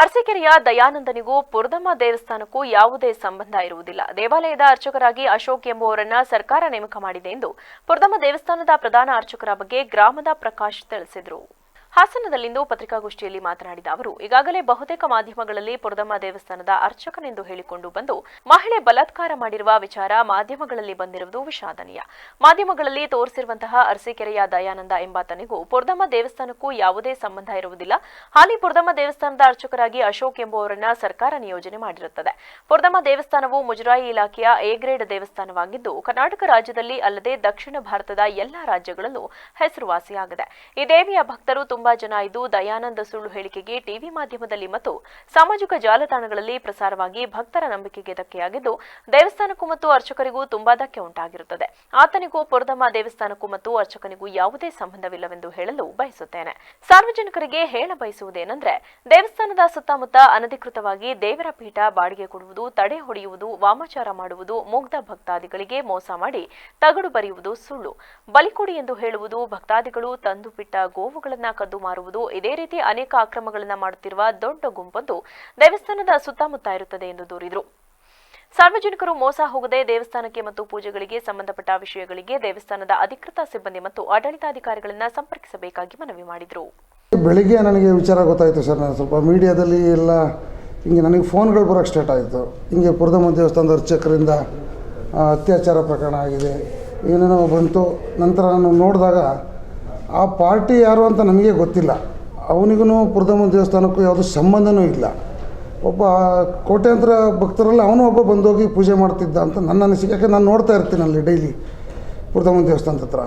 ಅರಸೀಕೆರೆಯ ದಯಾನಂದನಿಗೂ ಪುರದಮ್ಮ ದೇವಸ್ಥಾನಕ್ಕೂ ಯಾವುದೇ ಸಂಬಂಧ ಇರುವುದಿಲ್ಲ. ದೇವಾಲಯದ ಅರ್ಚಕರಾಗಿ ಅಶೋಕ್ ಎಂಬುವರನ್ನ ಸರ್ಕಾರ ನೇಮಕ ಮಾಡಿದೆ ಎಂದು ಪುರದಮ್ಮ ದೇವಸ್ಥಾನದ ಪ್ರಧಾನ ಅರ್ಚಕರ ಬಗ್ಗೆ ಗ್ರಾಮದ ಪ್ರಕಾಶ್ ತಿಳಿಸಿದರು. ಹಾಸನದಲ್ಲಿಂದು ಪತ್ರಿಕಾಗೋಷ್ಠಿಯಲ್ಲಿ ಮಾತನಾಡಿದ ಅವರು, ಈಗಾಗಲೇ ಬಹುತೇಕ ಮಾಧ್ಯಮಗಳಲ್ಲಿ ಪುರದಮ್ಮ ದೇವಸ್ಥಾನದ ಅರ್ಚಕನೆಂದು ಹೇಳಿಕೊಂಡು ಬಂದು ಮಹಿಳೆ ಬಲಾತ್ಕಾರ ಮಾಡಿರುವ ವಿಚಾರ ಮಾಧ್ಯಮಗಳಲ್ಲಿ ಬಂದಿರುವುದು ವಿಷಾದನೀಯ. ಮಾಧ್ಯಮಗಳಲ್ಲಿ ತೋರಿಸಿರುವಂತಹ ಅರಸೀಕೆರೆಯ ದಯಾನಂದ ಎಂಬಾತನಿಗೂ ಪುರದಮ್ಮ ದೇವಸ್ಥಾನಕ್ಕೂ ಯಾವುದೇ ಸಂಬಂಧ ಇರುವುದಿಲ್ಲ. ಹಾಲಿ ಪುರದಮ್ಮ ದೇವಸ್ಥಾನದ ಅರ್ಚಕರಾಗಿ ಅಶೋಕ್ ಎಂಬುವವರನ್ನ ಸರ್ಕಾರ ನಿಯೋಜನೆ ಮಾಡಿರುತ್ತದೆ. ಪುರದಮ್ಮ ದೇವಸ್ಥಾನವು ಮುಜರಾಯಿ ಇಲಾಖೆಯ ಎ ಗ್ರೇಡ್ ದೇವಸ್ಥಾನವಾಗಿದ್ದು, ಕರ್ನಾಟಕ ರಾಜ್ಯದಲ್ಲಿ ಅಲ್ಲದೆ ದಕ್ಷಿಣ ಭಾರತದ ಎಲ್ಲಾ ರಾಜ್ಯಗಳಲ್ಲೂ ಹೆಸರುವಾಸಿಯಾಗಿದೆ. ಈ ದೇವಿಯ ಭಕ್ತರು ತುಂಬಾ ಜನ ಇದು ದಯಾನಂದ ಸುಳ್ಳು ಹೇಳಿಕೆಗೆ ಟಿವಿ ಮಾಧ್ಯಮದಲ್ಲಿ ಮತ್ತು ಸಾಮಾಜಿಕ ಜಾಲತಾಣಗಳಲ್ಲಿ ಪ್ರಸಾರವಾಗಿ ಭಕ್ತರ ನಂಬಿಕೆಗೆ ಧಕ್ಕೆಯಾಗಿದ್ದು, ದೇವಸ್ಥಾನಕ್ಕೂ ಮತ್ತು ಅರ್ಚಕರಿಗೂ ತುಂಬಾ ಧಕ್ಕೆ ಉಂಟಾಗಿರುತ್ತದೆ. ಆತನಿಗೂ ಪುರದಮ್ಮ ದೇವಸ್ಥಾನಕ್ಕೂ ಮತ್ತು ಅರ್ಚಕನಿಗೂ ಯಾವುದೇ ಸಂಬಂಧವಿಲ್ಲವೆಂದು ಹೇಳಲು ಬಯಸುತ್ತೇನೆ. ಸಾರ್ವಜನಿಕರಿಗೆ ಹೇಳ ಬಯಸುವುದೇನೆಂದರೆ, ದೇವಸ್ಥಾನದ ಸುತ್ತಮುತ್ತ ಅನಧಿಕೃತವಾಗಿ ದೇವರ ಪೀಠ ಬಾಡಿಗೆ ಕೊಡುವುದು, ತಡೆ ಹೊಡೆಯುವುದು, ವಾಮಾಚಾರ ಮಾಡುವುದು, ಮುಗ್ಧ ಭಕ್ತಾದಿಗಳಿಗೆ ಮೋಸ ಮಾಡಿ ತಗಡು ಬರೆಯುವುದು ಸುಳ್ಳು. ಬಲಿಕೊಡಿ ಎಂದು ಹೇಳುವುದು ಭಕ್ತಾದಿಗಳು ತಂದು ಬಿಟ್ಟ ಗೋವುಗಳನ್ನ ಕದ್ದು ಮಾರುವುದು. ಇದೇ ರೀತಿ ಅನೇಕ ಅಕ್ರಮಗಳನ್ನು ಮಾಡುತ್ತಿರುವ ದೊಡ್ಡ ಗುಂಪೊಂದು ದೇವಸ್ಥಾನದ ಸುತ್ತಮುತ್ತ ಇರುತ್ತದೆ ಎಂದು ದೂರಿದರು. ಸಾರ್ವಜನಿಕರು ಮೋಸ ಹೋಗದೆ ದೇವಸ್ಥಾನಕ್ಕೆ ಮತ್ತು ಪೂಜೆಗಳಿಗೆ ಸಂಬಂಧಪಟ್ಟ ವಿಷಯಗಳಿಗೆ ದೇವಸ್ಥಾನದ ಅಧಿಕೃತ ಸಿಬ್ಬಂದಿ ಮತ್ತು ಆಡಳಿತಾಧಿಕಾರಿಗಳನ್ನ ಸಂಪರ್ಕಿಸಬೇಕಾಗಿ ಮನವಿ ಮಾಡಿದರು. ಬೆಳಿಗ್ಗೆ ನನಗೆ ವಿಚಾರ ಗೊತ್ತಾಯಿತು ಸರ್. ನಾನು ಸ್ವಲ್ಪ ಮೀಡಿಯಾದಲ್ಲಿ ಎಲ್ಲ ಹಿಂಗೆ ನನಗೆ ಫೋನ್ಗಳು ಬರೋಕ್ಕೆ ಸ್ಟಾರ್ಟ್ ಆಯಿತು. ಹಿಂಗೆ ಪುರದಮ್ಮ ದೇವಸ್ಥಾನದ ಅರ್ಚಕರಿಂದ ಅತ್ಯಾಚಾರ ಪ್ರಕರಣ ಆಗಿದೆ. ಏನೇನೋ ಬಂತು. ನಂತರ ನಾನು ನೋಡಿದಾಗ ಆ ಪಾರ್ಟಿ ಯಾರು ಅಂತ ನಮಗೆ ಗೊತ್ತಿಲ್ಲ. ಅವನಿಗೂ ಪುರದಮ್ಮ ದೇವಸ್ಥಾನಕ್ಕೂ ಯಾವುದೂ ಸಂಬಂಧನೂ ಇಲ್ಲ. ಒಬ್ಬ ಕೋಟ್ಯಾಂತರ ಭಕ್ತರಲ್ಲಿ ಅವನು ಒಬ್ಬ ಬಂದೋಗಿ ಪೂಜೆ ಮಾಡ್ತಿದ್ದ ಅಂತ ನನ್ನ ಅನಿಸಿಕೆ. ಯಾಕೆ ನಾನು ನೋಡ್ತಾ ಇರ್ತೀನಿ ಅಲ್ಲಿ ಡೈಲಿ ಪುರದಮ್ಮ ದೇವಸ್ಥಾನದ ಹತ್ರ.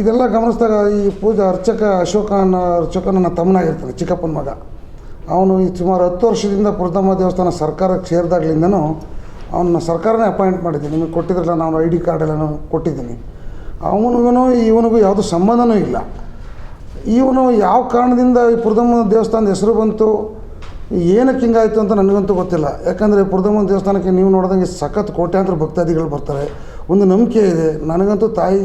ಇದೆಲ್ಲ ಗಮನಿಸಿದಾಗ ಈ ಪೂಜೆ ಅರ್ಚಕ ಅಶೋಕ ಅರ್ಚಕನ ಅರ್ಚಕ ನನ್ನ ತಮ್ಮನಾಗಿರ್ತಾನೆ ಚಿಕ್ಕಪ್ಪನ ಮಗ. ಅವನು ಈ ಸುಮಾರು ಹತ್ತು ವರ್ಷದಿಂದ ಪುರದಮ್ಮ ದೇವಸ್ಥಾನ ಸರ್ಕಾರಕ್ಕೆ ಸೇರಿದಾಗ್ಲಿಂದನೂ ಅವನ್ನ ಸರ್ಕಾರನೇ ಅಪಾಯಿಂಟ್ ಮಾಡಿದ್ದೀನಿ. ನಿಮಗೆ ಕೊಟ್ಟಿದ್ರಲ್ಲ, ನಾನು ಐ ಡಿ ಕಾರ್ಡ್ ಎಲ್ಲ ನಾನು ಕೊಟ್ಟಿದ್ದೀನಿ. ಅವನಿಗೂ ಇವನಿಗೂ ಯಾವುದು ಸಂಬಂಧನೂ ಇಲ್ಲ. ಇವನು ಯಾವ ಕಾರಣದಿಂದ ಈ ಪುರದಮ್ಮ ದೇವಸ್ಥಾನದ ಹೆಸರು ಬಂತು, ಏನಕ್ಕೆ ಹಿಂಗಾಯಿತು ಅಂತ ನನಗಂತೂ ಗೊತ್ತಿಲ್ಲ. ಯಾಕಂದರೆ ಪುರದಮ್ಮನ ದೇವಸ್ಥಾನಕ್ಕೆ ನೀವು ನೋಡಿದಂಗೆ ಸಖತ್ ಕೋಟ್ಯಾಂತರ ಭಕ್ತಾದಿಗಳು ಬರ್ತಾರೆ. ಒಂದು ನಂಬಿಕೆ ಇದೆ. ನನಗಂತೂ ತಾಯಿ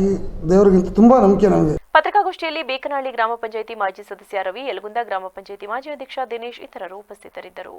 ದೇವರಿಗಿಂತ ತುಂಬ ನಂಬಿಕೆ ನನಗೆ ಪತ್ರಿಕಾಗೋಷ್ಠಿಯಲ್ಲಿ ಬೇಕನಹಳ್ಳಿ ಗ್ರಾಮ ಪಂಚಾಯಿತಿ ಮಾಜಿ ಸದಸ್ಯ ರವಿ ಯಲಗುಂದ ಗ್ರಾಮ ಪಂಚಾಯಿತಿ ಮಾಜಿ ಅಧ್ಯಕ್ಷ ದಿನೇಶ್ ಇತರರು ಉಪಸ್ಥಿತರಿದ್ದರು.